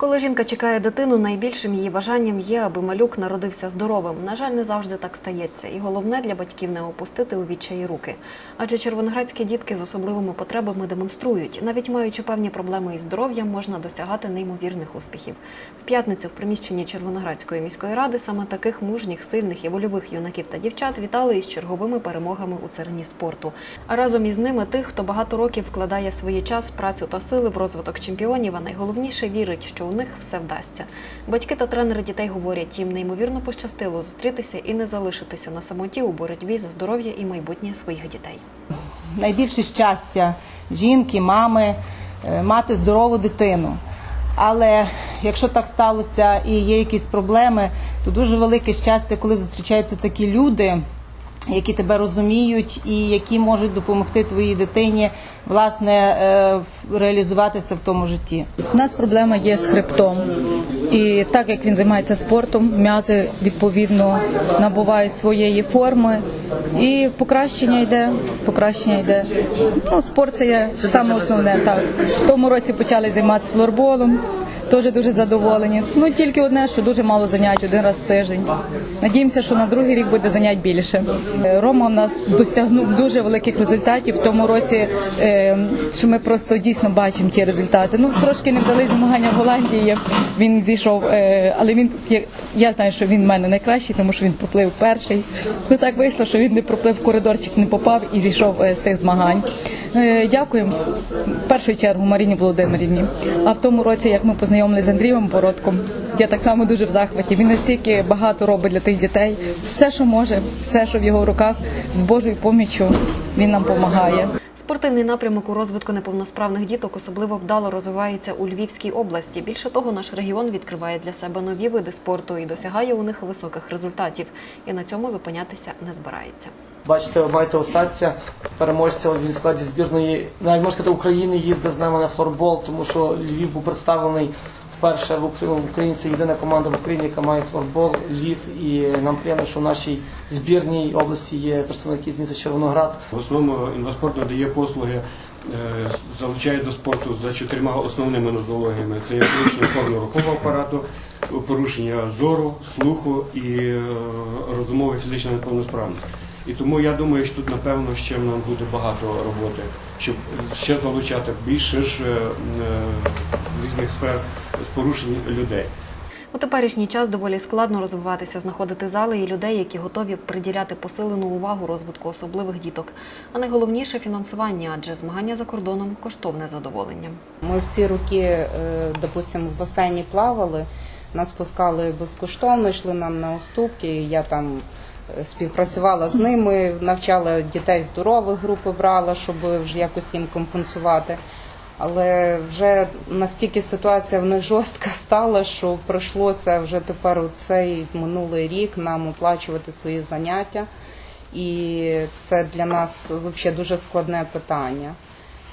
Коли жінка чекає дитину, найбільшим її бажанням є, аби малюк народився здоровим. На жаль, не завжди так стається. І головне для батьків не опустити у відчаї руки. Адже червоноградські дітки з особливими потребами демонструють, навіть маючи певні проблеми із здоров'ям, можна досягати неймовірних успіхів. В п'ятницю в приміщенні Червоноградської міської ради саме таких мужніх, сильних і вольових юнаків та дівчат вітали із черговими перемогами у царині спорту. А разом із ними тих, хто багато років вкладає свій час, працю та сили в розвиток чемпіонів, а найголовніше вірить, що у них все вдасться. Батьки та тренери дітей говорять, їм неймовірно пощастило зустрітися і не залишитися на самоті у боротьбі за здоров'я і майбутнє своїх дітей. найбільше щастя жінки, мами е, мати здорову дитину. Але якщо так сталося і є якісь проблеми, то дуже велике щастя, коли зустрічаються такі люди, які тебе розуміють і які можуть допомогти твоїй дитині власне е, реалізуватися в тому житті. У нас проблема є з хребтом. І так як він займається спортом, м'язи відповідно набувають своєї форми. І покращення йде, покращення йде. Ну, спорт це є саме основне. Так. В тому році почали займатися флорболом. Теж дуже задоволені. Ну тільки одне, що дуже мало занять один раз в тиждень. Надіємося, що на другий рік буде занять більше. Е, Рома в нас досягнув дуже великих результатів в тому році, е, що ми просто дійсно бачимо ті результати. Ну трошки не вдали змагання в Голландії. Він зійшов, е, але він я- знаю, що він в мене найкращий, тому що він проплив перший. Ну так вийшло, що він не проплив коридорчик, не попав і зійшов з тих змагань. Е, Дякуємо в першу чергу Маріні Володимирівні. А в тому році, як ми познайомилися з Андрієм Бородком, я так само дуже в захваті. Він настільки багато робить для тих дітей. Все, що може, все, що в його руках, з Божою поміччю, він нам допомагає. Спортивний напрямок у розвитку неповносправних діток особливо вдало розвивається у Львівській області. Більше того, наш регіон відкриває для себе нові види спорту і досягає у них високих результатів. І на цьому зупинятися не збирається. Бачите, ви маєте Осадця, переможця в складі збірної, навіть можна сказати, України їздив з нами на флорбол, тому що Львів був представлений вперше в Україні. Це єдина команда в Україні, яка має флорбол, Львів. І нам приємно, що в нашій збірній області є представники з міста Червоноград. В основному інваспорт надає послуги, е, залучає до спорту за чотирма основними нозологіями. Це є порушення опорно-рухового апарату, порушення зору, слуху і е, розумово фізична неповносправність. І тому я думаю, що тут напевно ще нам буде багато роботи, щоб ще залучати більше ж е, е, різних сфер з порушень людей. У теперішній час доволі складно розвиватися, знаходити зали і людей, які готові приділяти посилену увагу розвитку особливих діток. А найголовніше фінансування, адже змагання за кордоном коштовне задоволення. Ми всі роки, е, допустимо, в басейні плавали, нас пускали безкоштовно, йшли нам на уступки. Я там е, співпрацювала з ними, навчала дітей здорових групи брала, щоб вже якось їм компенсувати. Але вже настільки ситуація в них жорстка стала, що прийшлося вже тепер у цей минулий рік нам оплачувати свої заняття. І це для нас взагалі дуже складне питання.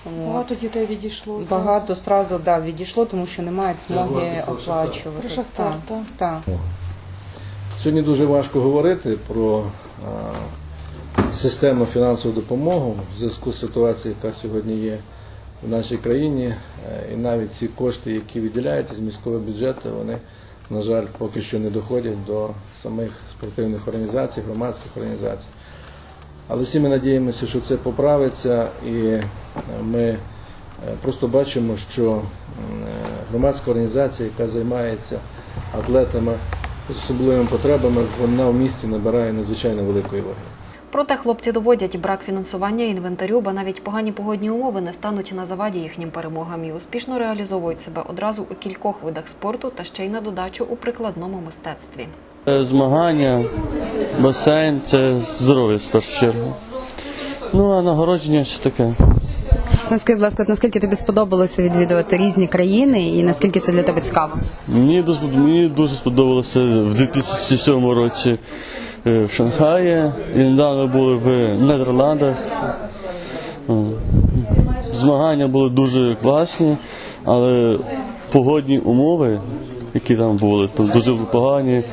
От. Багато дітей відійшло. Багато сразу да, відійшло, тому що не мають змоги оплачувати. Про Шахтар, так. так. Сьогодні дуже важко говорити про а, систему фінансової допомоги в зв'язку з ситуацією, яка сьогодні є в нашій країні. Е, І навіть ці кошти, які виділяються з міського бюджету, вони, на жаль, поки що не доходять до самих спортивних організацій, громадських організацій. Але всі ми надіємося, що це поправиться, і е, ми е, просто бачимо, що громадська організація, яка займається атлетами з особливими потребами, вона в місті набирає надзвичайно великої ваги. Проте хлопці доводять брак фінансування інвентарю, бо навіть погані погодні умови не стануть на заваді їхнім перемогам і успішно реалізовують себе одразу у кількох видах спорту та ще й на додачу у прикладному мистецтві. Змагання, басейн це здоров'я в першу чергу. Ну а нагородження що таке. Ну, скажи, будь ласка, наскільки тобі сподобалося відвідувати різні країни і наскільки це для тебе цікаво? Мені дуже, мені дуже сподобалося в 2007 році в Шанхаї і недавно були в Нідерландах. Змагання були дуже класні, але погодні умови, які там були, то дуже погані.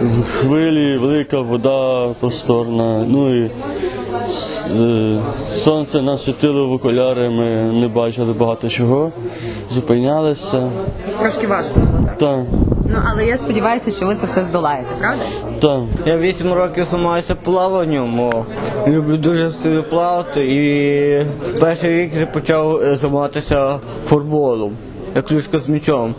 В Хвилі, велика вода просторна, ну і е, Сонце нас світило в окуляри, ми не бачили багато чого, зупинялися. Трошки важко було так. Так, Ну але я сподіваюся, що ви це все здолаєте, правда? так. Я 8 років займаюся плаванням. Люблю дуже сильно плавати і в перший рік вже почав е, займатися футболом, як ключка з м'ячом.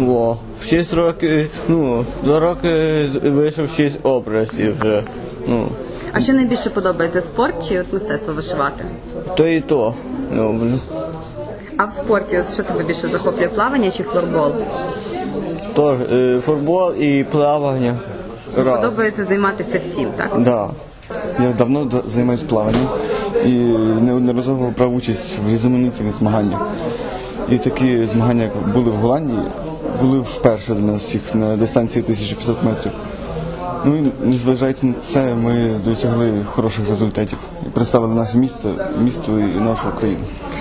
О. В 6 років, ну, 2 роки вийшов 6 образів вже. Ну, А що найбільше подобається спорт чи от мистецтво вишивати? то і то. Ну, А в спорті, от що тебе більше захоплює плавання чи флорбол? Тож, е, футбол і плавання. Раз. Подобається займатися всім, так? Да. Я давно д- займаюся плаванням і неодноразово брав участь в різноманітних змаганнях. І такі змагання як були в Голландії, були вперше для нас всіх на дистанції 1500 метрів. Ну і незважаючи на це, ми досягли хороших результатів і представили наше місце, місто і нашу країну.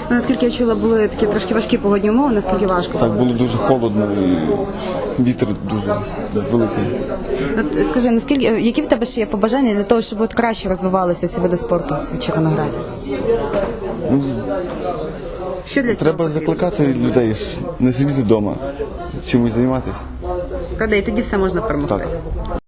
Ну, наскільки я чула, були такі трошки важкі погодні умови, наскільки важко? Так було дуже холодно і вітер дуже великий. От, скажи, наскільки які в тебе ще є побажання для того, щоб от краще розвивалися ці види спорту в Червонограді? Що для цього Треба закликати людей не сидіти вдома, чимось займатися. Правда, і тоді все можна перемогти. Так.